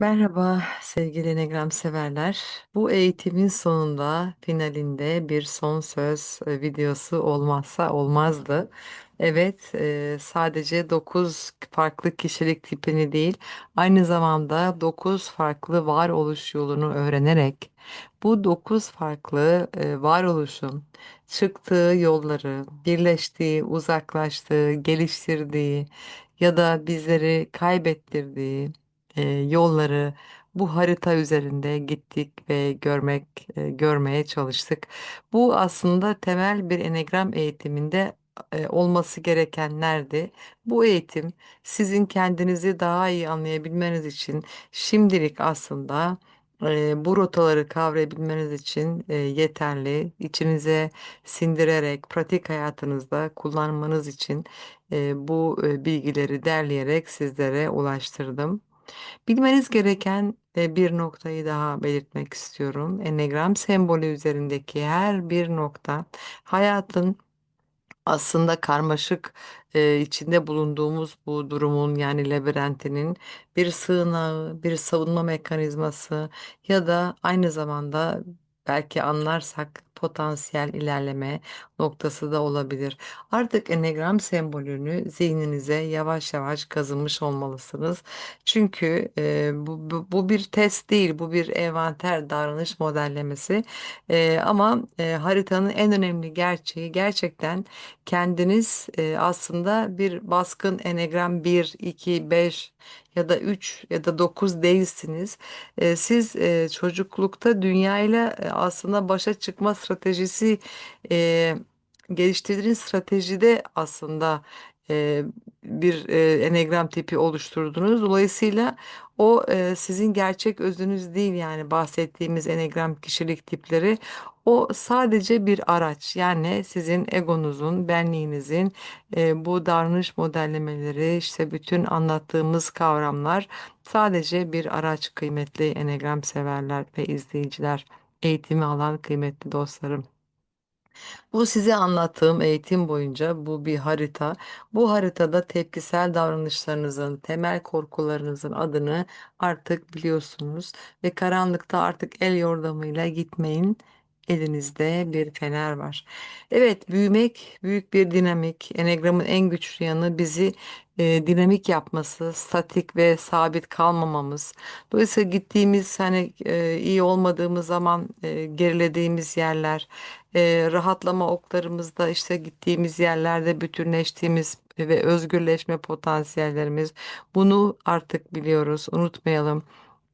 Merhaba sevgili Enegram severler. Bu eğitimin sonunda finalinde bir son söz e, videosu olmazsa olmazdı. Evet, e, sadece 9 farklı kişilik tipini değil, aynı zamanda 9 farklı varoluş yolunu öğrenerek bu 9 farklı e, varoluşun çıktığı yolları, birleştiği, uzaklaştığı, geliştirdiği ya da bizleri kaybettirdiği e, yolları bu harita üzerinde gittik ve görmek e, görmeye çalıştık. Bu aslında temel bir enegram eğitiminde e, olması gerekenlerdi. Bu eğitim sizin kendinizi daha iyi anlayabilmeniz için şimdilik aslında bu rotaları kavrayabilmeniz için yeterli. İçinize sindirerek pratik hayatınızda kullanmanız için bu bilgileri derleyerek sizlere ulaştırdım. Bilmeniz gereken e, bir noktayı daha belirtmek istiyorum. Enneagram sembolü üzerindeki her bir nokta hayatın aslında karmaşık e, içinde bulunduğumuz bu durumun yani labirentinin bir sığınağı, bir savunma mekanizması ya da aynı zamanda belki anlarsak potansiyel ilerleme noktası da olabilir. Artık enneagram sembolünü zihninize yavaş yavaş kazımış olmalısınız. Çünkü e, bu, bu, bu bir test değil, bu bir envanter davranış modellemesi. E, ama e, haritanın en önemli gerçeği gerçekten kendiniz e, aslında bir baskın enegram bir, 2, 5 ya da 3 ya da 9 değilsiniz. E, siz e, çocuklukta dünyayla e, aslında başa çıkma stratejisi e, geliştirdiğiniz stratejide aslında e, bir e, enegram tipi oluşturdunuz. Dolayısıyla o e, sizin gerçek özünüz değil yani bahsettiğimiz enegram kişilik tipleri. O sadece bir araç yani sizin egonuzun, benliğinizin e, bu davranış modellemeleri işte bütün anlattığımız kavramlar sadece bir araç kıymetli enegram severler ve izleyiciler, eğitimi alan kıymetli dostlarım. Bu size anlattığım eğitim boyunca bu bir harita. Bu haritada tepkisel davranışlarınızın, temel korkularınızın adını artık biliyorsunuz ve karanlıkta artık el yordamıyla gitmeyin. Elinizde bir fener var. Evet, büyümek büyük bir dinamik. Enegramın en güçlü yanı bizi e, dinamik yapması, statik ve sabit kalmamamız. Dolayısıyla gittiğimiz hani e, iyi olmadığımız zaman e, gerilediğimiz yerler, rahatlama oklarımızda işte gittiğimiz yerlerde bütünleştiğimiz ve özgürleşme potansiyellerimiz. Bunu artık biliyoruz, unutmayalım.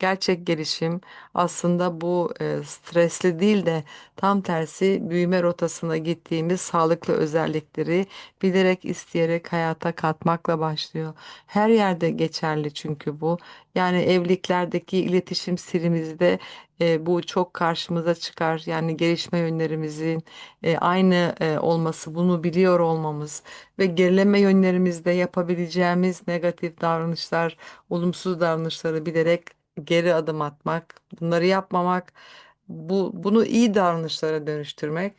Gerçek gelişim aslında bu e, stresli değil de tam tersi büyüme rotasına gittiğimiz sağlıklı özellikleri bilerek isteyerek hayata katmakla başlıyor. Her yerde geçerli çünkü bu. Yani evliliklerdeki iletişim stilimizde e, bu çok karşımıza çıkar. Yani gelişme yönlerimizin e, aynı e, olması, bunu biliyor olmamız ve gerileme yönlerimizde yapabileceğimiz negatif davranışlar, olumsuz davranışları bilerek geri adım atmak, bunları yapmamak, bu bunu iyi davranışlara dönüştürmek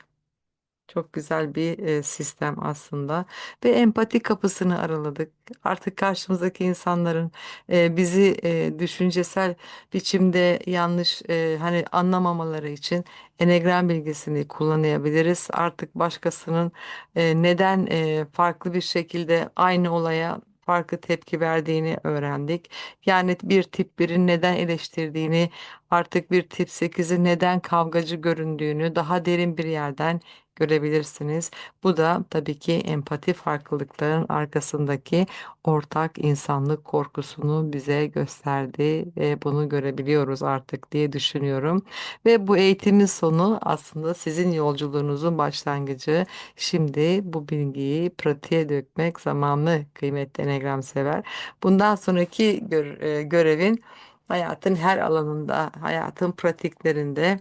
çok güzel bir e, sistem aslında ve empati kapısını araladık. Artık karşımızdaki insanların e, bizi e, düşüncesel biçimde yanlış e, hani anlamamaları için enegram bilgisini kullanabiliriz. Artık başkasının e, neden e, farklı bir şekilde aynı olaya farklı tepki verdiğini öğrendik. Yani bir tip birini neden eleştirdiğini, artık bir tip sekizi neden kavgacı göründüğünü daha derin bir yerden görebilirsiniz. Bu da tabii ki empati farklılıkların arkasındaki ortak insanlık korkusunu bize gösterdi ve bunu görebiliyoruz artık diye düşünüyorum. Ve bu eğitimin sonu aslında sizin yolculuğunuzun başlangıcı. Şimdi bu bilgiyi pratiğe dökmek zamanlı kıymetli enegram sever. Bundan sonraki gör- e, görevin hayatın her alanında, hayatın pratiklerinde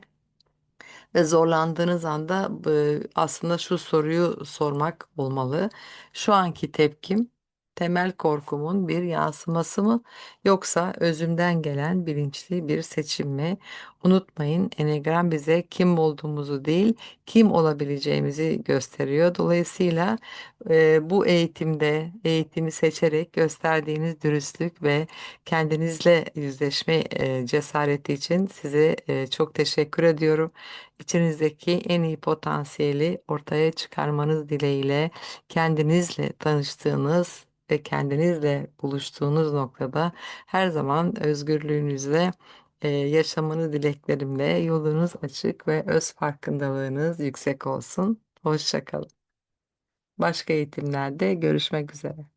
ve zorlandığınız anda aslında şu soruyu sormak olmalı. Şu anki tepkim temel korkumun bir yansıması mı yoksa özümden gelen bilinçli bir seçim mi? Unutmayın, Enegram bize kim olduğumuzu değil, kim olabileceğimizi gösteriyor. Dolayısıyla e, bu eğitimde eğitimi seçerek gösterdiğiniz dürüstlük ve kendinizle yüzleşme e, cesareti için size e, çok teşekkür ediyorum. İçinizdeki en iyi potansiyeli ortaya çıkarmanız dileğiyle kendinizle tanıştığınız ve kendinizle buluştuğunuz noktada her zaman özgürlüğünüzle e, yaşamanı dileklerimle yolunuz açık ve öz farkındalığınız yüksek olsun. Hoşça kalın. Başka eğitimlerde görüşmek üzere.